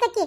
ಕಕ್ಕಿ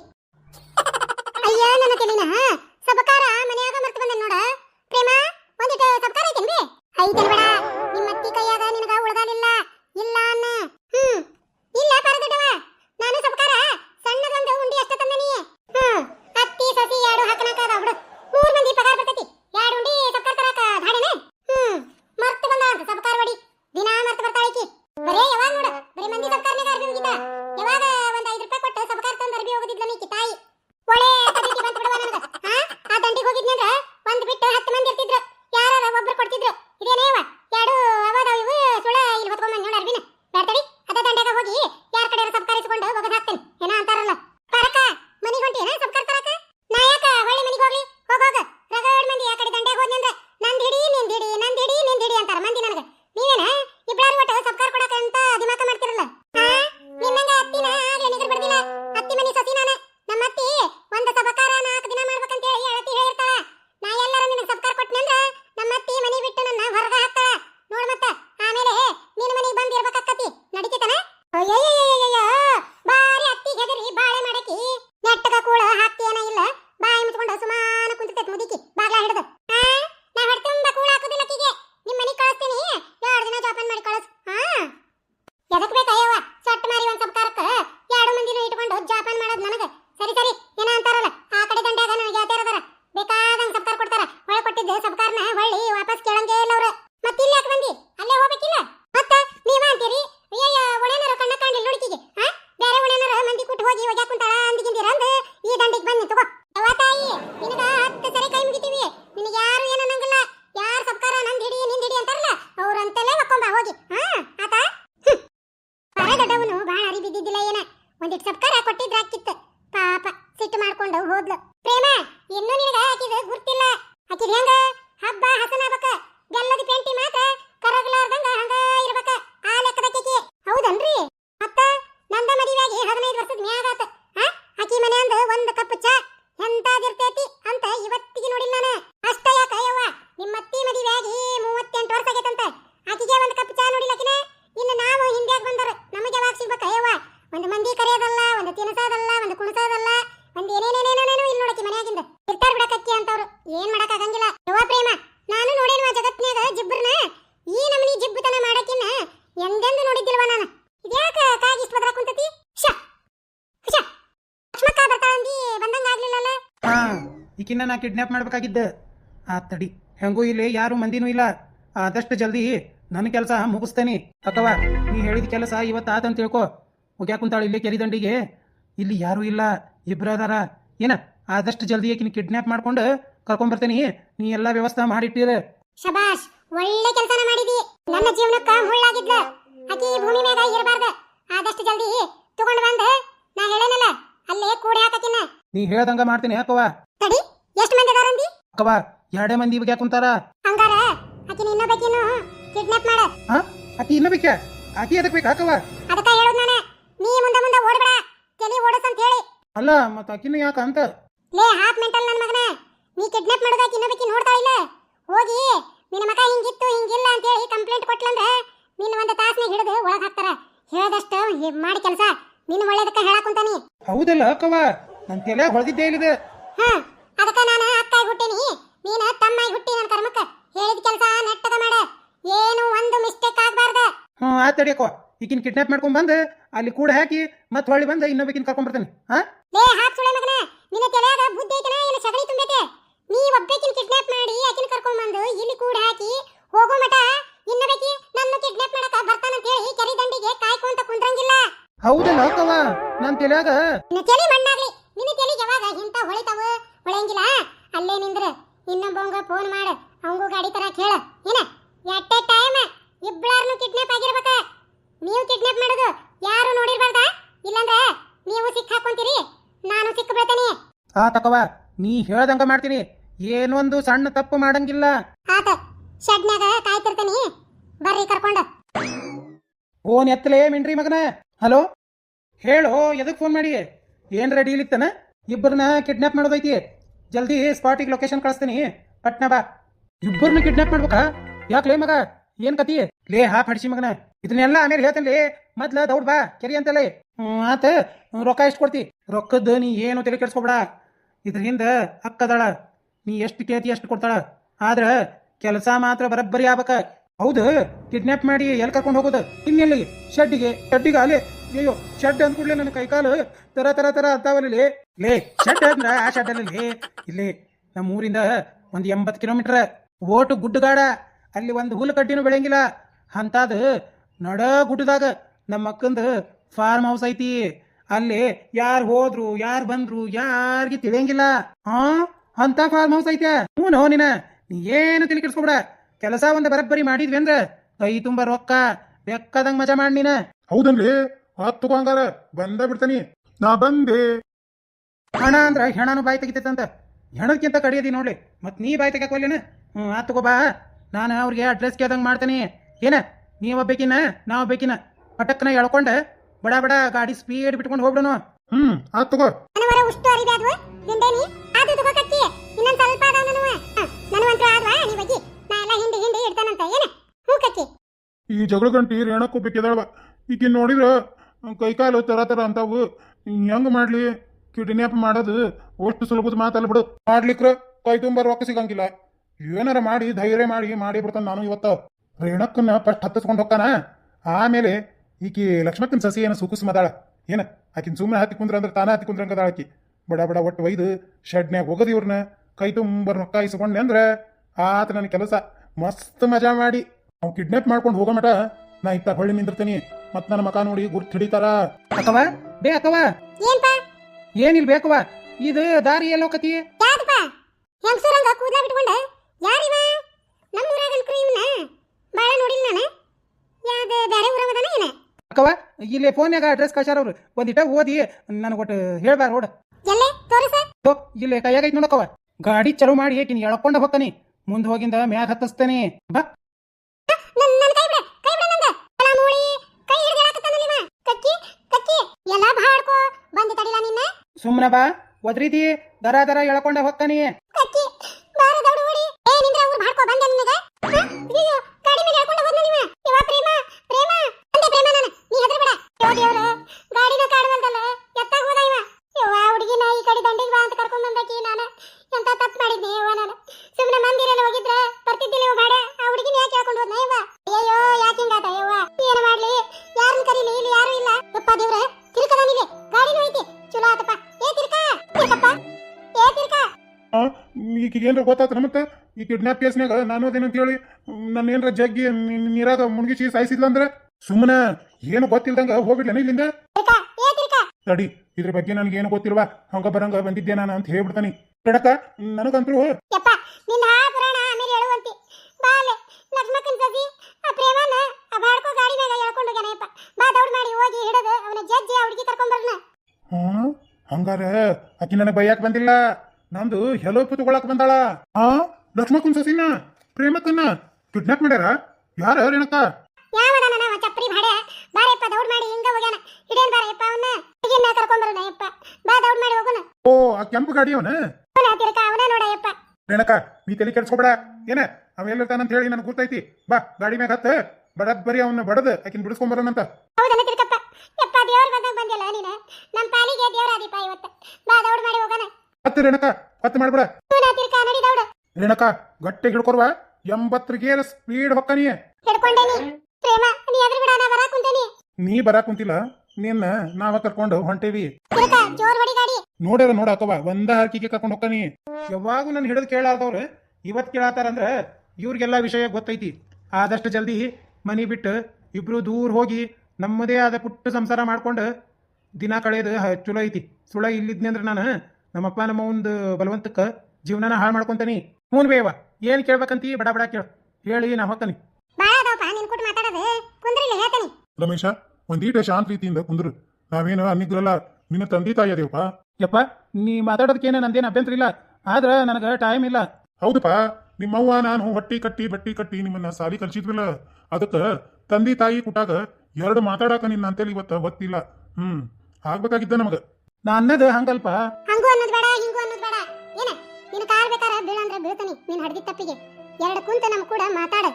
ಮಾಡಿಡದ ಈಕಿನ್ನ ನಾ ಕಿಡ್ನ್ಯಾಪ್ ಮಾಡ್ಬೇಕಾಗಿದ್ದ. ಆ ತಡಿ. ಹೆಂಗೂ ಇಲ್ಲಿ ಯಾರು ಮಂದಿನೂ ಇಲ್ಲ. ಆದಷ್ಟು ಜಲ್ದಿ ನನ್ನ ಕೆಲಸ ಮುಗಿಸ್ತೇನೆ. ಅಥವಾ ನೀ ಹೇಳಿದ ಕೆಲಸ ಇವತ್ತು ಆತಂತ ತಿಳ್ಕೊ. ಹೋಗ್ಯಾ ಕುಂತಾಳು ಇಲ್ಲಿ ಕೆರಿದಂಡಿಗೆ. ಇಲ್ಲಿ ಯಾರೂ ಇಲ್ಲ. ಇಬ್ಬರದಾರ ಏನ? ಆದಷ್ಟು ಜಲ್ದಿ ಈಕಿನ ಕಿಡ್ನ್ಯಾಪ್ ಮಾಡ್ಕೊಂಡು ಕರ್ಕೊಂಡ್ಬರ್ತೇನೆ ನೀ ಎಲ್ಲ ವ್ಯವಸ್ಥೆ ಮಾಡಿಟ್ಟಿರ. ಶಬಾಷ್ ಒಳ್ಳೆ ಕೆಲಸನ ಮಾಡಿದಿ. ನನ್ನ ಜೀವನಕ್ಕ ಮುಳ್ಳಾಗಿದ್ಲ. ಅಕಿ ಭೂಮಿ ಮ್ಯಾಗ ಇರಬಾರ್ದ. ಆದಷ್ಟು ಜಲ್ದಿ ತಗೊಂಡ್ ಬಂದ. ನಾ ಹೇಳೇನಲ್ಲ? ಅಲ್ಲೇ ಕೂಡಿ ಹಾಕಕಿನ ನೀ ಹೇಳದಂಗ ಮಾಡ್ತೀನಿ ಹಾಕವ್ವ. ತಡಿ ಎಷ್ಟು ಮಂದಿ ಅದಾರ ಅಂದಿ? ಅಕ್ಕವ ಎರಡೇ ಮಂದಿ ಇವಾಗ ಕುಂತಾರ? ಹಂಗಾರ ಆಕಿನ ಇನ್ನ ಬೇಕಿನು ಕಿಡ್ನಾಪ್ ಮಾಡ. ಹಾ? ಅತಿ ಇನ್ನ ಬೇಕ ಅತಿ ಅದಕ್ಕೆ ಬೇಕ ಅಕ್ಕವ ಅದಕ್ಕ ಹೇಳೋದು ನಾನು ನೀ ಮುಂದೆ ಮುಂದೆ ಓಡಬೇಡ ತಲೆ ಓಡಸ್ ಅಂತ ಹೇಳಿ ಅಲ್ಲ ಮತ್ತ ಅಕಿನ ಯಾಕ ಅಂತ? ಲೇ ಹಾಫ್ ಮೆಂಟಲ್ ನನ್ನ ಮಗನೇ ನೀ ಕಿಡ್ನಾಪ್ ಮಾಡೋದಾಕಿ ಇನ್ನ ಬೇಕಿ ನೋಡ್ತಾ ಇಲ್ಲ? ಹೋಗಿ ನಿನ್ನ ಮಗ ಹಿಂಗಿತ್ತು ಹಿಂಗಿಲ್ಲ ಅಂತ ಹೇಳಿ ಕಂಪ್ಲೇಂಟ್ ಕೊಟ್ಲಂದ್ರೆ ನಿನ್ನ ಒಂದು ತಾಸನಾಗ ಹಿಡಿದು ಹೊರಗೆ ಹಾಕ್ತಾರ. ಹೇಳದಷ್ಟು ಮಾಡಿ ಕೆಲಸ. ನಿನ್ನ ಒಳ್ಳೇದಕ್ಕೆ ಹೇಳಾಕುಂತಾನಿ ಹೌದಲ್ಲ ಅಕ್ಕವ ನನ್ನ ತಲೆ ಹೊಳ್ದಿದ್ದೇ ಇಲ್ಲಿದೆ ಹಾ ಅದಕ್ಕ ನಾನು ಅಕ್ಕಾಗಿ ಹುಟ್ಟಿನಿ. ನೀನ ತಮ್ಮಾಗಿ ಹುಟ್ಟಿ ನನ್ನ ಕರ್ಮಕ್ಕ ಹೇಳಿದ ಕೆಲಸ ನೆಟ್ಟದ ಮಾಡ. ಏನು ಒಂದು ಮಿಸ್ಟೇಕ್ ಆಗಬಾರ್ದ. ಹ್ಞೂ ಆ ತಡಿಯಕ್ಕೋ ಈಗಿನ ಕಿಡ್ನಾಪ್ ಮಾಡ್ಕೊಂಡ್ ಬಂದು ಅಲ್ಲಿ ಕೂಡ ಹಾಕಿ ಮತ್ತೆ ಹೊಳ್ಳಿ ಬಂದು ಇನ್ನೊಬ್ಬಕಿನ ಕರ್ಕೊಂಡ್ ಬರ್ತಾನೆ. ಹಾ? ಏ ಹಾಪ್ ಸುಳೆ ಮಗನ. ನಿನ್ನ ತಲೆಯಾಗ ಬುದ್ಧಿ ಐತನ? ಏನು ಸಗಣಿ ತುಂಬೈತೆ ನೀ ಒಬ್ಬಕಿನ ಕಿಡ್ನಾಪ್ ಮಾಡಿ ಆಕಿನ ಕರ್ಕೊಂಡ್ ಬಂದು ಇಲ್ಲಿ ಕೂಡ ಹಾಕಿ ಹೋಗೋ ಮಟ ಇನ್ನೊಬ್ಬಕಿ ನನ್ನ ಕಿಡ್ನಾಪ್ ಮಾಡಕ ಬರ್ತಾನಂತ ಹೇಳಿ ಕೆರೆ ದಂಡಿಗೆ ಕಾಯ್ಕೊಂತ ಕುಂದ್ರಂಗಿಲ್ಲ. ಹೌದಲ್ಲ ಅಕ್ಕವ ನನ್ನ ತಲೆಯಾಗ ನಿನ್ನ ತಲೆ ಆ ತಕವ ನೀ ಹೇಳದಂಗ ಮಾಡ್ತೀನಿ. ಏನೊಂದು ಸಣ್ಣ ತಪ್ಪು ಮಾಡಂಗಿಲ್ಲ. ಬರ್ರಿ ಕರ್ಕೊಂಡು. ಫೋನ್ ಎತ್ತಲೇ ಮಿನ್ರಿ ಮಗನ. ಹಲೋ? ಹೇಳು ಎದಕ್ ಫೋನ್ ಮಾಡಿ? ಏನ್ ರೆಡಿ ಇಲ್ಲಿತ್ತನ ಇಬ್ಬರನ್ನ ಕಿಡ್ನಾಪ್ ಮಾಡೋದೈತಿ. ಜಲ್ದಿ ಸ್ಪಾಟಿಗೆ ಲೊಕೇಶನ್ ಕಳಿಸ್ತೀನಿ. ಪಟ್ನ ಬಾ. ಇಬ್ಬರನ್ನ ಕಿಡ್ನಾಪ್ ಮಾಡ್ಬೇಕಾ? ಯಾಕ್ಲೇ ಮಗ? ಏನ್ ಕತಿ? ಲೇ ಹಾ ಫಡ್ಸಿ ಮಗನ. ಇದನ್ನೆಲ್ಲ ಆಮೇಲೆ ಹೇಳ್ತೇನೆ ಮೊದ್ಲ ದೌಡ್ ಬಾ ಕೆರಿ ಅಂತಲೇ ಆತ ರೊಕ್ಕ ಎಷ್ಟು ಕೊಡ್ತಿ? ರೊಕ್ಕದ ನೀ ಏನು ತಲೆ ಕೆಡ್ಸ್ಕೊಬೇಡ. ಇದ್ರ ಹಿಂದೆ ಅಕ್ಕದಾಳ, ನೀ ಎಷ್ಟು ಕೇತಿ ಎಷ್ಟು ಕೊಡ್ತಾಳ. ಆದ್ರೆ ಕೆಲಸ ಮಾತ್ರ ಬರಬ್ಬರಿ ಆಗ್ಬೇಕ. ಹೌದು ಕಿಡ್ನಾಪ್ ಮಾಡಿ ಎಲ್ಲಿ ಕರ್ಕೊಂಡು ಹೋಗೋದು? ಇನ್ನೆಲ್ಲಿ ಶೆಡ್ಡಿಗೆ? ಶೆಡ್ಡಿಗೆ ಅಲ್ಲೇ? ಅಯ್ಯೋ ಶೆಡ್ ಅಂತ ಕೂಡಲೇ ನನ್ನ ಕೈಕಾಲು ತರ ತರ ತರ ಅಂತಾವಲ್ಲಿ ಲೇ, ಶೆಡ್ ಅಂದ್ರ ಆ ಶೆಡ್ ಅಲ್ಲಿ ಇಲ್ಲಿ ನಮ್ಮ ಊರಿಂದ ಒಂದು ಎಂಬತ್ತು ಕಿಲೋಮೀಟರ್ ಓಟು ಗುಡ್ಡಗಾಡ. ಅಲ್ಲಿ ಒಂದು ಹುಲ್ಲು ಕಡ್ಡಿನೂ ಬೆಳೆಯಂಗಿಲ್ಲ. ಅಂತಾದ ನಡ ಗುಡ್ಡದಾಗ ನಮ್ಮ ಅಕ್ಕಂದು ಫಾರ್ಮ್ ಹೌಸ್ ಐತಿ. ಅಲ್ಲಿ ಯಾರು ಹೋದ್ರು ಯಾರು ಬಂದ್ರು ಯಾರಿಗೆ ತಿಳಿಯಂಗಿಲ್ಲ. ಹಾ ಅಂತ ಫಾರ್ಮ್ ಹೌಸ್ ಐತೆ. ಹ್ಞೂ ನೋ ನೀನ. ನೀ ಏನು ತಿಳಿ ಕೆಡ್ಸ್ಕೊಬೇಡ. ಕೆಲಸ ಒಂದು ಬರಬ್ಬರಿ ಮಾಡಿದ್ವಿ ಅಂದ್ರೆ ಕೈ ತುಂಬ ರೊಕ್ಕ. ಬೆಕ್ಕದಂಗ್ ಮಜಾ ಮಾಡಿ ನೀನ. ಹೌದನ್ರಿ? ಆತ್ ತಗೋ ಹಂಗಾರ. ಬಂದ ಬಿಡ್ತಾನಿ. ನಾ ಬಂದೆ. ಹಣ ಅಂದ್ರ ಹೆಣನು ಬಾಯಿ ತೆಗಿತೈತಂತ ಹೆಣದ್ಕಿಂತ ಕಡಿಯದಿ ನೋಡ್ಲಿ. ಮತ್ ನೀ ಬಾಯಿ ತೆಗಿಯಕೋಲ್ಲೇನ ಹ್ಞೂ ಆತ್ ತಗೋ ಬಾ. ನಾನು ಅವ್ರಿಗೆ ಅಡ್ರೆಸ್ ಕೇಳ್ದಂಗೆ ಮಾಡ್ತೀನಿ. ಏನ? ನೀ ಒಬ್ಬೇಕಿನ? ನಾ ಒಬ್ಬೇಕಿನ? ಪಟಕ್ನ ಎಳ್ಕೊಂಡ. ಬಡ ಬಡ ಗಾಡಿ ಸ್ಪೀಡ್ ಬಿಟ್ಕೊಂಡು ಹೋಗ್ಬಿಡೋನು ಹ್ಮ್ ಆತ್ ತಗೋ. ನನವರ ಉಷ್ಟು ಅರಿಬ್ಯಾದ್ವು ಹಿಂಡೇನಿ ಅದು ತಗೋ ಕಕ್ಕಿ ಇನ್ನೊಂದ್ ಸ್ವಲ್ಪ ಅದಾವ ನನವ. ನನವಂತ್ರ ಆದ್ವಾ? ನೀ ಬಗ್ಗಿ ನಾ ಎಲ್ಲ ಹಿಂಡಿ ಹಿಂಡಿ ಇಡ್ತಾನಂತ. ಏನ? ಹ್ಞೂ ಕಕ್ಕಿ ಈ ಜಗಳ ಗಂಟಿ ರೇಣಕ್ಕೂ ಬೇಕಿದಾಳವ ಈಕಿ ನೋಡಿದ್ರ ಕೈಕಾಲು ತರ ತರ ಅಂತಾವು. ಹೆಂಗ್ ಮಾಡ್ಲಿ? ಕಿಡ್ನ್ಯಾಪ್ ಮಾಡೋದು. ಅಷ್ಟು ಸುಲಭದ ಮಾತಲ್ಲ ಬಿಡು. ಮಾಡ್ಲಿಕ್ರ ಕೈ ತುಂಬ ರೊಕ್ಕ ಸಿಗಂಗಿಲ್ಲ. ಏನಾರ ಮಾಡಿ ಧೈರ್ಯ ಮಾಡಿ ಮಾಡಿ ಬಿಡ್ತಾನ ನಾನು ಇವತ್ತ. ರೇಣಕ್ಕನ್ನ ಫಸ್ಟ್ ಹತ್ತಿಸ್ಕೊಂಡು ಹೋಗ್ತಾನ. ಆಮೇಲೆ ಈಕಿ ಲಕ್ಷ್ಮಕ್ಕನ ಸಸಿ ಏನು ಸುಕುಸ್ ಮದಾಳ ಏನ? ಆಕಿನ ಸುಮ್ಮನೆ ಹತ್ತಿ ಕುಂದ್ರ ಅಂದ್ರೆ ತಾನ ಹತ್ತಿ ಕುಂದ್ರಂಗದಾಳ ಆಕಿ. ಬಡ ಬಡ ಒಟ್ಟು ಒಯ್ದು ಶೆಡ್ನ್ಯಾಗ ಹೋಗದು ಇವ್ರನ್ನ ಕೈ ತುಂಬ ರೊಕ್ಕ ಇಸ್ಕೊಂಡೆ ಅಂದ್ರೆ ಆತ ನನ್ನ ಕೆಲಸ. ಮಸ್ತ್ ಮಜಾ ಮಾಡಿ. ಅವ್ ಕಿಡ್ನಾಪ್ ಮಾಡ್ಕೊಂಡು ಹೋಗೋ ಮಟ ನಾ ಇತ್ತ ಹೊಳ್ಳಿ ನಿಂದಿರ್ತೀನಿ. ಮತ್ ನನ್ನ ಮಕ ನೋಡಿ ಗುರ್ತು ಹಿಡಿತಾರ. ಅಥವಾ ಬೇ ಅಥವಾ ಏನ್ಪಾ? ಏನಿಲ್ ಬೇಕವ ಇದು ದಾರಿ ಎಲ್ಲೋಕತಿ? ಹೆಂಗ್ಸರಂಗ ಕೂದ್ಲ ಬಿಟ್ಕೊಂಡ ಯಾರಿವ ನಮ್ಮ ಊರಾಗ ಅನ್ಕ್ರಿ ಇವನ ಬಾಳ ನೋಡಿಲ್ಲ ನಾನು ಯಾವ್ದ ಬೇರೆ ಊರವದನ ಏನ ಅಕ್ಕವ ಇಲ್ಲಿ ಫೋನ್ಯಾಗ ಅಡ್ರೆಸ್ ಕಳ್ಸಾರ ಅವ್ರು. ಒಂದಿಟ ಓದಿ ನನಗೆ ಒಟ್ಟು ಹೇಳ್ಬಾರ ನೋಡ. ಎಲ್ಲೇ? ತೋರಿಸ ತೋ ಇಲ್ಲಿ ಕೈಯಾಗೈತ್ ನೋಡಕ್ಕವ. ಗಾಡಿ ಚಲೋ ಮಾಡಿ ಏಕಿನ ಎಳ್ಕೊಂಡ ಹೋಗ್ತಾನೆ. ಮುಂದ್ ಹೋಗಿಂದ ಮ್ಯಾಗ ಹತ್ತಿಸ್ತೇನೆ. ಬಾ. ಸುಮ್ಮನ ಬಾ. ಒದ್ರಿದಿ ದರ ದರ ಎಳ್ಕೊಂಡ ನಂದ ಈಕಿಗೆ ಏನಾರ ಗೊತ್ತಾತ ಮತ್ತೆ? ಈ ಕಿಡ್ನಾಪ್ ಕೇಸ್ನಾಗ ನಾನು ಅದೇನಂತ ಹೇಳಿ ನನ್ನ ಏನಾರ ಜಗ್ಗಿ ನೀರಾದ ನೀರಾಗ ಮುಳುಗಿಸಿ ಸಾಯಿಸಿದ್ಲ ಅಂದ್ರೆ? ಸುಮ್ಮನೆ ಏನು ಗೊತ್ತಿಲ್ದಂಗ ಹೋಗ್ಬಿಡ್ಲೇನ ಇಲ್ಲಿಂದ? ತಡಿ ಇದ್ರ ಬಗ್ಗೆ ನನಗೆ ಏನು ಗೊತ್ತಿಲ್ವಾ? ಹಂಗ ಬರಂಗ ಬಂದಿದ್ದೆ ನಾನು ಅಂತ ಹೇಳ್ಬಿಡ್ತಾನಿ. ಕಡಕ ನನಗಂತೂ ಹಂಗಾರ ಅಕ್ಕಿ ನನಗೆ ಬೈಯಾಕ ಬಂದಿಲ್ಲ? ನಂದು ಹೆಲೋಪು ತಗೊಳಕ್ ಬಂದಾಳ. ಆ? ಲಕ್ಷ್ಮಕ್ಕನ್ ಸಸಿನ ಪ್ರೇಮಕ್ಕನ್ನ ಕಿಡ್ನಾಪ್ ಮಾಡ್ಯಾರ? ಯಾರ ರೇಣಕ? ಯಾವದ ನನ್ನ ಚಪ್ರಿ ಭಾಡೆ ಬಾರಪ್ಪ ದೌಡ್ ಮಾಡಿ ಹಿಂಗ ಹೋಗ್ಯಾನ. ಹಿಡೇನ್ ಬಾರಪ್ಪ ಅವನ್ನ ಹುಡುಗಿನ ಕರ್ಕೊಂಡ್ ಬರೋಣ ಯಪ್ಪ ಬಾ ದೌಡ್ ಮಾಡಿ ಹೋಗೋಣ. ಓ ಆ ಕೆಂಪು ಗಾಡಿ ಅವನ? ಅವನ ತಿರ್ಕ ಅವನ ನೋಡಯ್ಯಪ್ಪ. ರೇಣಕ್ಕ ನೀ ತಲೆ ಕೆಡ್ಸ್ಕೊಬೇಡ. ಏನ ಅವ ಎಲ್ಲಿರ್ತಾನಂತ ಹೇಳಿ ನನಗೆ ಗೊತ್ತೈತಿ. ಬಾ ಗಾಡಿ ಮ್ಯಾಗ ಹತ್ತ. ಬಡದ್ ಬರಿ ಅವನ್ನ ಬಡದ್ ಆಕಿನ ಬಿಡಿಸ್ಕೊಂಬರೋಣಂತ ಹೌದನ ತಿರ್ಕಪ್ಪ ಯಪ್ಪ ದೇವ್ರ ಬಂದಾಗ ಬಂದಿಲ್ಲ ನೀನ? ನಮ್ಮ ಪಾಲಿಗೆ ದೇವ್ರ ಆದಿಪ್ಪ ಇವತ್ತು. ಬಾ ದೌಡ್ ಮಾಡಿ ಹೋಗೋಣ. ಹತ್ತು ರೇಣಕ ಹತ್ತು ಮಾಡ್ಬಿಡ. ರೇಣಕ ಗಟ್ಟಿ ಹಿಡ್ಕೊರ್ವ ಎಂಬತ್ತರ ಗೇರ್ ಸ್ಪೀಡ್ ಹೊಕ್ಕನಿ ನೀ. ಬರಾಕ್ ಕುಂತಿಲ್ಲ. ನಿನ್ನ ನಾವ ಕರ್ಕೊಂಡು ಹೊಂಟೇವಿ. ನೋಡ್ಯಾರ ನೋಡಾಕವ ಒಂದ ಹಾಕಿಗೆ ಕರ್ಕೊಂಡು ಹೋಗ್ತಾನಿ ಯಾವಾಗೂ ನಾನು ಹಿಡಿದು ಇವತ್ ಕೇಳಾತಾರ ಅಂದ್ರ ಇವ್ರಿಗೆಲ್ಲಾ ವಿಷಯ ಗೊತ್ತೈತಿ. ಆದಷ್ಟು ಜಲ್ದಿ ಮನಿ ಬಿಟ್ಟು ಇಬ್ರು ದೂರ ಹೋಗಿ ನಮ್ಮದೇ ಆದ ಪುಟ್ಟ ಸಂಸಾರ ಮಾಡ್ಕೊಂಡು ದಿನ ಕಳೆಯೋದು ಚಲೋ ಐತಿ ಸುಳ ಇಲ್ಲಿದ್ನಿ ಅಂದ್ರೆ ನಾನು ನಮ್ಮಪ್ಪ ನಮ್ಮ ಒಂದು ಬಲವಂತಕ್ಕೆ ಜೀವನನ ಹಾಳು ಮಾಡ್ಕೊಂತಾನಿ. ಹ್ಞೂ ಬೇವ ಏನು ಕೇಳ್ಬೇಕಂತಿ? ಬಡ ಬಡ ಕೇಳು. ಹೇಳಿ ನಾ ಹೋಗ್ತಾನೆ. ಬಾ ಅದಾವಪ್ಪ ನಿನ್ ಕೂಟ ಮಾತಾಡೋದು. ಕುಂದ್ರಿಲ್ಲ ಹೇಳ್ತಾನೆ. ರಮೇಶ ಒಂದೀಟ ಶಾಂತ ರೀತಿಯಿಂದ ಕುಂದ್ರು. ನಾವೇನು ಅನ್ನಿದ್ರಲ್ಲ ನಿನ್ನ ತಂದೆ ತಾಯಿ ಅದೇವಪ್ಪ ಯಪ್ಪ ನೀ ಮಾತಾಡೋದಕ್ಕೇನ ನಂದೇನು ಅಭ್ಯಂತರ ಇಲ್ಲ. ಆದ್ರೆ ನನಗೆ ಟೈಮ್ ಇಲ್ಲ. ಹೌದಪ್ಪ ನಿಮ್ಮವ್ವ ನಾನು ಹೊಟ್ಟಿ ಕಟ್ಟಿ ಬಟ್ಟಿ ಕಟ್ಟಿ ನಿಮ್ಮನ್ನ ಸಾಲಿ ಕಲ್ಸಿದ್ವಿಲ್ಲ. ಅದಕ್ಕೆ ತಂದೆ ತಾಯಿ ಕುಟಾಗ ಎರಡು ಮಾತಾಡಕ ನಿನ್ನ ಅಂತೇಳಿ ಇವತ್ತ ಗೊತ್ತಿಲ್ಲ. ಹ್ಮ್ ಆಗ್ಬೇಕಾಗಿದ್ದ ನಮಗ. ನಾ ಹಂಗಲ್ಪ. ಹಂಗೂ ಅನ್ನೋದು ಬೇಡ, ಹಿಂಗೂ ಅನ್ನೋದು ಬೇಡ. ಏನ? ನಿನ್ನ ಕಾರ್ ಬೇಕಾರ ಬೀಳಂದ್ರ ಬೀಳ್ತಾನೆ. ನೀನ್ ಹಡ್ದಿ ತಪ್ಪಿಗೆ. ಎರಡು ಕುಂತ ನಮ್ ಕೂಡ ಮಾತಾಡ.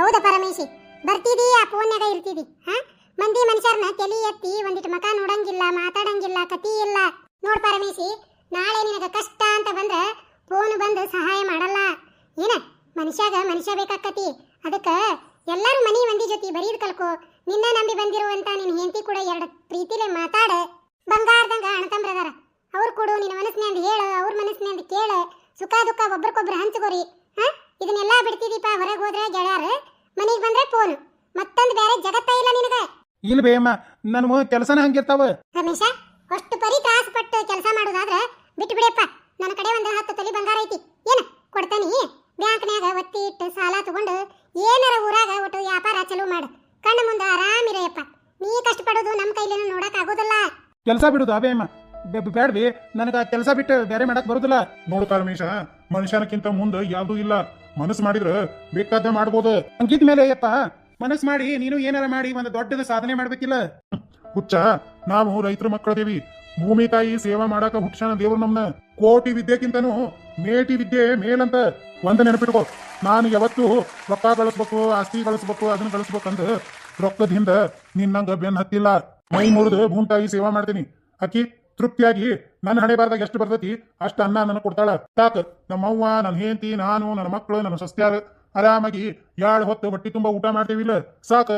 ಹೌದಾ ಪರಮೇಶಿ. ಬರ್ತಿದಿ, ಆ ಫೋನ್ಯಾಗ ಇರ್ತಿದಿ, ಹಾ? ಮಂದಿ ಮನುಷ್ಯರ್ನ ತಲಿ ಎತ್ತಿ ಒಂದಿಟ್ಟು ಮಕ ನೋಡಂಗಿಲ್ಲ, ಮಾತಾಡಂಗಿಲ್ಲ ಕತಿ ಇಲ್ಲ. ನೋಡ್ ಪರಮೇಶಿ, ನಾಳೆ ನಿನಗ ಕಷ್ಟ ಅಂತ ಬಂದ್ರ ಫೋನ್ ಬಂದು ಸಹಾಯ ಮಾಡಲ್ಲ. ಏನ? ಮನುಷ್ಯಾಗ ಮನುಷ್ಯ ಬೇಕಾಕತಿ. ಅದಕ್ಕ ಎಲ್ಲಾರು ಮನಿ ಮಂದಿ ಜೊತೆ ಬರೀದ್ ಕಲ್ಕೋ. ನಿನ್ನ ನಂಬಿ ಬಂದಿರುವಂತ ನಿನ್ ಹೆಂಡತಿ ಕೂಡ ಎರಡು ಪ್ರೀತಿಲೆ ಮಾತಾಡ. ಬಂಗಾರದಂಗ ಅಣ್ಣತಂಬ್ರದಾರ ಅವ್ರು ಕೊಡು ನಿನ್ನ ಮನಸ್ಸಿನಿಂದ ಹೇಳು ಅವ್ರ ಮನಸ್ಸಿನಿಂದ ಕೇಳು. ಸುಖ ದುಃಖ ಒಬ್ರಿಗೊಬ್ರು ಹಂಚ್ಕೋರಿ ಹಾ? ಇದನ್ನೆಲ್ಲ ಬಿಡ್ತಿದೀಪ ಹೊರಗೆ ಹೋದ್ರೆ ಗೆಳಾರು ಮನೆಗೆ ಬಂದ್ರೆ ಫೋನ್. ಮತ್ತೊಂದು ಬೇರೆ ಜಗತ್ತ ಇಲ್ಲ ನಿನಗ. ಇಲ್ಲ ಬೇಯಮ್ಮ ನನ್ನ ಕೆಲಸನ ಹಂಗಿರ್ತಾವ. ರಮೇಶ ಅಷ್ಟು ಪರಿ ತ್ರಾಸ ಪಟ್ಟು ಕೆಲಸ ಮಾಡೋದಾದ್ರೆ ಬಿಟ್ಟು ಬಿಡಪ್ಪ ನನ್ನ ಕಡೆ ಒಂದು ಹತ್ತು ತಲಿ ಬಂಗಾರ ಐತಿ ಏನ ಕೊಡ್ತಾನಿ ಬ್ಯಾಂಕ್ನ್ಯಾಗ ಒತ್ತಿ ಇಟ್ಟು ಸಾಲ ತಗೊಂಡು ಏನಾರ ಊರಾಗ ಒಟ್ಟು ವ್ಯಾಪಾರ ಚಲೋ ಮಾಡು ಕಣ್ಣ ಮುಂದೆ ಆರಾಮಿರಯಪ್ಪ ನೀ ಕಷ್ಟಪಡೋದು ನಮ್ಮ ಕೈಲೇನು ನೋಡಕ್ ಆಗೋದಿಲ್ಲ ಕೆಲಸ ಬಿಡುದು ಅವೇಮ ಬೇಡ್ವಿ ನನಗೆ ಕೆಲಸ ಬಿಟ್ಟು ಬೇರೆ ಮಾಡಕ್ ಬರುದಿಲ್ಲ. ನೋಡು ಪರಮೇಶ ಮನುಷ್ಯನಕ್ಕಿಂತ ಮುಂದೆ ಯಾವ್ದು ಇಲ್ಲ. ಮನಸ್ಸು ಮಾಡಿದ್ರ ಬೇಕಾದ ಮಾಡ್ಬೋದು. ಹಂಗಿದ ಮೇಲೆ ಅಯ್ಯಪ್ಪ ಮನಸ್ಸು ಮಾಡಿ ನೀನು ಏನಾರ ಮಾಡಿ ಒಂದು ದೊಡ್ಡದ ಸಾಧನೆ ಮಾಡ್ಬೇಕಿಲ್ಲ. ಹುಚ್ಚ ನಾವು ರೈತರ ಮಕ್ಕಳದೇವಿ. ಭೂಮಿ ತಾಯಿ ಸೇವಾ ಮಾಡಾಕ ಹುಚ್ಚನ ದೇವ್ರು ನಮ್ನ. ಕೋಟಿ ವಿದ್ಯೆಕ್ಕಿಂತನೂ ಮೇಟಿ ವಿದ್ಯೆ ಮೇಲಂತ. ಒಂದ ನೆನಪಿಟ್ಕೋ ನಾನು ಯಾವತ್ತು ರೊಕ್ಕ ಗಳಿಸ್ಬೇಕು ಆಸ್ತಿ ಗಳಿಸ್ಬೇಕು ಅದನ್ನ ಗಳಿಸ್ಬೇಕಂದ್ರೆ ರೊಕ್ಕದ ಹಿಂದ ನಿನ್ನಂಗ ಬೆನ್ ಹತ್ತಿಲ್ಲ. ಮೈ ಮುರಿದು ಭೂಮ್ತಾಯಿ ಸೇವಾ ಮಾಡ್ತೀನಿ. ಅಕ್ಕಿ, ತೃಪ್ತಿಯಾಗಿ. ನನ್ನ ಹಣೆ ಬಾರದಾಗ ಎಷ್ಟು ಬರ್ತೈತಿ? ಅಷ್ಟು ಅನ್ನ ನನಗೆ ಕೊಡ್ತಾಳ. ಸಾಕ್ ನಮ್ಮವ್ವ ನನ್ನ ಹೆಂಡತಿ, ನಾನು, ನನ್ನ ಮಕ್ಕಳು ನನ್ನ ಸಸ್ತ್ಯಾರ ಆರಾಮಾಗಿ ಯಾಳ್ ಹೊತ್ತು ಬಟ್ಟಿ ತುಂಬಾ ಊಟ ಮಾಡ್ತೇವಿಲ್ಲ ಸಾಕ.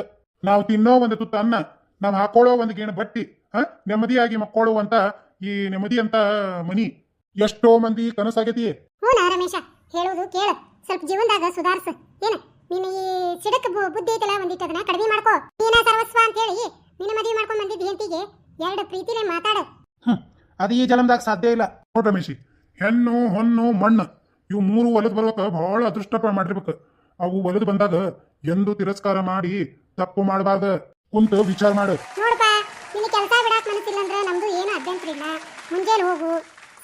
ನಾವು ತಿನ್ನೋ ಒಂದು ತುತ್ತ ಅನ್ನ, ನಾವು ಹಾಕೊಳ್ಳೋ ಒಂದು ಗೇಣ ಬಟ್ಟಿ, ಹ? ನೆಮ್ಮದಿಯಾಗಿ ಮಕ್ಕೊಳ್ಳುವಂತ ಈ ನೆಮ್ಮದಿ ಅಂತ ಮನಿ. ಎಷ್ಟೋ ಮಂದಿ ಕನಸಾಗೈತಿ. ಹ್ಞೂ ಸ್ವಲ್ಪ ಜೀವನದಾಗ ಏನ? ನಿನ್ನ ಈ ಸಿಡಕ್ ಬುದ್ಧಿ ಐತಲ್ಲ ಒಂದಿಟ್ಟು ಅದನ್ನ ಕಡಿಮೆ ಮಾಡ್ಕೋ. ನೀನ ಸರ್ವಸ್ವ ಅಂತ ಹೇಳಿ ನಿನ್ನ ಮದುವೆ ಮಾಡ್ಕೊಂಡು ಬಂದಿದ್ದ ಹೆಂಡತಿಗೆ ಎರಡು ಪ್ರೀತಿಲೇ ಮಾತಾಡು. ಅದು ಈ ಜಲಮದಾಗ ಸಾಧ್ಯ ಇಲ್ಲ. ನೋಡ್ ರಮೇಶಿ ಹೆಣ್ಣು ಹೊಣ್ಣು ಮಣ್ಣು ಇವು ಮೂರು ಒಲದ್ ಬರ್ಬೇಕ ಬಹಳ ಅದೃಷ್ಟ ಮಾಡಿರ್ಬೇಕು. ಅವು ಒಲದ್ ಬಂದಾಗ ಎಂದು ತಿರಸ್ಕಾರ ಮಾಡಿ ತಪ್ಪು ಮಾಡಬಾರ್ದ. ಕುಂತು ವಿಚಾರ ಮಾಡು. ನೋಡಪ್ಪ ನಿನ್ನ ಕೆಲಸ ಬಿಡಾಕ್ ಮನಸ್ಸಿಲ್ಲ ಅಂದ್ರೆ ನಮ್ದು ಏನು ಅಭ್ಯಂತರ ಇಲ್ಲ. ಮುಂಜಾನೆ ಹೋಗು.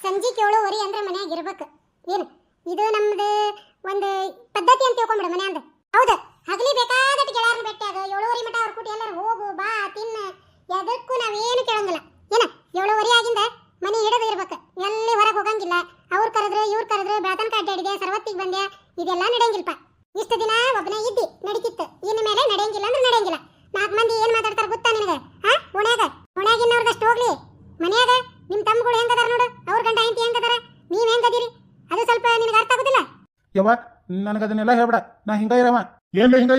ಸಂಜೆ ಏಳುವರೆ ಅಂದ್ರೆ ಮನ್ಯಾಗ ಇರ್ಬೇಕು. ಏನು? ಇದು ನಮ್ದು ಒಂದು ಪದ್ಧತಿ ಅಂತ ತಿಳ್ಕೊಂಬಿಡು ಅಂದ್ರೆ ಹೌದು. ಹಗಲಿ ಬೇಕಾದಟ್ಟು ಗೆಳೆಯರನ್ನ ಭೇಟಿಯಾಗ ಏಳುವರೆ ಮಟ ಅವ್ರ ಕೂಟಿ ಎಲ್ಲರೂ ಹೋಗು, ಬಾ, ತಿನ್ನ. ಎದಕ್ಕೂ ನಾವೇನು ಕೇಳಂಗಿಲ್ಲ. ಏನ? ಏಳುವರೆ ಆಗಿಂದ ಮನೆ ಹಿಡಿದು ಇರ್ಬೇಕು. ಎಲ್ಲಿ ಹೊರಗೆ ಹೋಗಂಗಿಲ್ಲ. ಅವ್ರು ಕರೆದ್ರೆ, ಇವ್ರು ಕರೆದ್ರೆ ಬೆಳತನಕ ಅಡ್ಡಾಡಿದೆ ಸರ್ವತ್ತಿಗೆ ಬಂದೆ. ಇದೆಲ್ಲ ನಡೆಯಂಗಿಲ್ಲಪ್ಪ ಇಷ್ಟು ದಿನ ಒಬ್ಬನೇ ಇದ್ದಿ, ನಡೀತಿತ್ತು. ಇನ್ನು ಮೇಲೆ ನಡೆಯಂಗಿಲ್ಲ ಅಂದ್ರೆ ನಡೆಯಂಗಿಲ್ಲ. ನಾಲ್ಕು ಮಂದಿ ಏನು ಮಾತಾಡ್ತಾರ ಗೊತ್ತಾ ನಿನಗೆ? ಹಾ ಓಣ್ಯಾಗ ಇನ್ನವ್ರದಷ್ಟು ಹೋಗ್ಲಿ. ಮನೆಯಾಗ ನಿಮ್ಮ ತಮ್ಮಗಳು ಹೆಂಗದಾರ ನೋಡು? ಅವ್ರ ಗಂಡ ಹೆಂಡತಿ ಹೆಂಗದಾರ? ನೀವು ಹೆಂಗದಿರಿ? ಅದು ಸ್ವಲ್ಪ ನಿನಗೆ ಅರ್ಥ ಆಗೋದಿಲ್ಲ? ಯವ್ವ ನನಗೆ ಅದನ್ನೆಲ್ಲ ಹೇಳ್ಬೇಡ. ನಾ ಹಿಂಗ ಇರವ. ಏನ್ಲೇ ಹಿಂಗ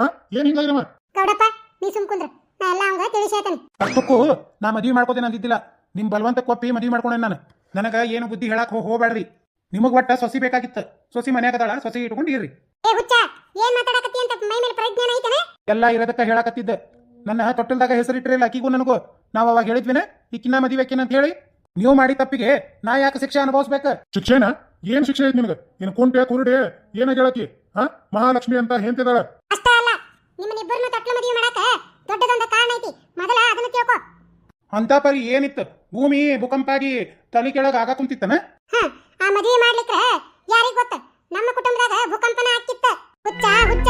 ಹಾ ಏನ್ ಹಿಂಗ ಇರವ ಗೌಡಪ್ಪ ನೀ ಸುಮ್ ಕುಂದ್ರ. ನಾ ಎಲ್ಲ ಅವಂಗ ಅಷ್ಟಕ್ಕೂ ನಾ ಮದ್ವಿ ಮಾಡ್ಕೋತೇನೆ ಅಂದಿದ್ದಿಲ್ಲ. ನಿಮ್ ಬಲವಂತ ಕೊಪ್ಪಿ ಮದ್ವಿ ಮಾಡ್ಕೊಂಡೆ ನಾನು. ನನಗ ಏನು ಬುದ್ಧಿ ಹೇಳಕ್ ಹೋಗ್ಬೇಡ್ರಿ ನಿಮಗ್ ಒಟ್ಟ ಸೊಸಿ ಬೇಕಾಗಿತ್ತು. ಸೊಸಿ ಮನ್ಯಾಗ ಅದಾಳ ಸೊಸಿ ಇಟ್ಕೊಂಡು ಇರ್ರಿ ಏ ಹುಚ್ಚ ಏನ್ ಮಾತಾಡಕತ್ತಿ ಅಂತ ಮೈ ಮೇಲೆ ಪ್ರಜ್ಞಾನ ಐತನೆ? ಎಲ್ಲ ಇರೋದಕ್ಕ ಹೇಳಕತ್ತಿದ್ದೆ. ನನ್ನ ತೊಟ್ಟಲ್ದಾಗ ಹೆಸರಿಟ್ಟಿರಲ್ಲ ಅಕ್ಕಿಗೂ ನನಗೂ. ನಾವು ಅವಾಗ ಹೇಳಿದ್ವಿನ ಈಕಿನ್ನ ಮದುವೆ ಆಕಿನ ಅಂತ ಹೇಳಿ. ನೀವು ಮಾಡಿ ತಪ್ಪಿಗೆ ನಾ ಯಾಕೆ ಶಿಕ್ಷೆ ಅನುಭವಿಸ್ಬೇಕು? ಶಿಕ್ಷೆನ? ಏನ್ ಶಿಕ್ಷೆ ಐತಿ ನಿನಗ? ಏನು ಕುಂಟೆ ಕುರುಡೆ ಏನ ಹೇಳಕಿ ಹ? ಮಹಾಲಕ್ಷ್ಮಿ ಅಂತ ಹೆಂತಿದಾಳ ಅಷ್ಟೇ ಅಲ್ಲ ನಿಮ್ಮನ್ನಿಬ್ಬರನ್ನ ತಟ್ಲ ಮದುವೆ ದೊಡ್ಡ ದೊಡ್ಡದೊಂದು ಕಾರಣ ಐತಿ. ಮೊದಲ ಅದನ್ನ ತಿಳ್ಕೊ. ಅಂತ ಪರಿ ಏನಿತ್ತು? ಭೂಮಿ ಭೂಕಂಪ ಆಗಿ ತಲೆ ಕೆಳಗ ಆಗ ಕುಂತಿತ್ತನ? ಹ ಆ ಮದುವೆ ಮಾಡ್ಲಿಕ್ಕ ಯಾರಿಗ್ ಗೊತ್ತ? ನಮ್ಮ ಕುಟುಂಬದಾಗ ಭೂಕಂಪನ ಆಗ್ತಿತ್ತ. ಹುಚ್ಚ ಹುಚ್ಚ.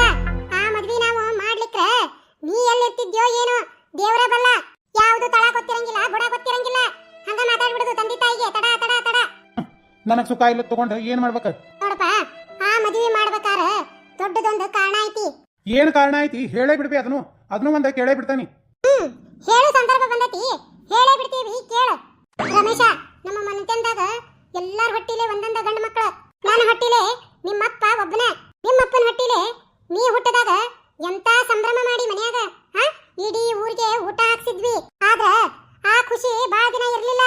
ಆ ಮದ್ವಿ ನಾವು ಮಾಡ್ಲಿಕ್ಕ ನೀ ಎಲ್ಲಿರ್ತಿದ್ಯೋ ಏನೋ ದೇವರ ಬಲ್ಲ. ಯಾವುದು ತಳ ಗೊತ್ತಿರಂಗಿಲ್ಲ ಬುಡ ಗೊತ್ತಿರಂಗಿಲ್ಲ. ಹಂಗ ಮಾತಾಡ್ಬಿಡುದು ತಂದೆ ತಾಯಿಗೆ ತಡ ತಡ ತಡ. ನನಗ್ ಸುಖ ಇಲ್ಲ ತಗೊಂಡ್ರೆ ಏನ್ ಮಾಡ್ಬೇಕು? ಏನ್ ಕಾರಣ ಐತಿ? ಹೇಳೇ ಬಿಡ್ಬಿ ಅದನ್ನು. ಅದನ್ನು ಒಂದ ಕೇಳೇ ಬಿಡ್ತಾನಿ. ಹ್ಮ್, ಹೇಳು ಸಂದರ್ಭ ಬಂದೈತಿ. ಹೇಳೇ ಬಿಡ್ತೀವಿ, ಕೇಳು. ರಮೇಶ, ನಮ್ಮ ಮನೆತನದಾಗ ಎಲ್ಲಾರ ಹೊಟ್ಟಿಲೆ ಒಂದೊಂದ ಗಂಡ ಮಕ್ಕಳು ನನ್ನ ಹೊಟ್ಟಿಲೆ ನಿಮ್ಮಪ್ಪ ಒಬ್ಬನೇ. ನಿಮ್ಮಪ್ಪನ ಹೊಟ್ಟಿಲೆ ನೀ ಹುಟ್ಟದಾಗ ಎಂತ ಸಂಭ್ರಮ ಮಾಡಿ ಮನ್ಯಾಗ ಇಡೀ ಊರಿಗೆ ಊಟ ಹಾಕ್ಸಿದ್ವಿ. ಆದ್ರ ಆ ಖುಷಿ ಬಹಳ ದಿನ ಇರ್ಲಿಲ್ಲ.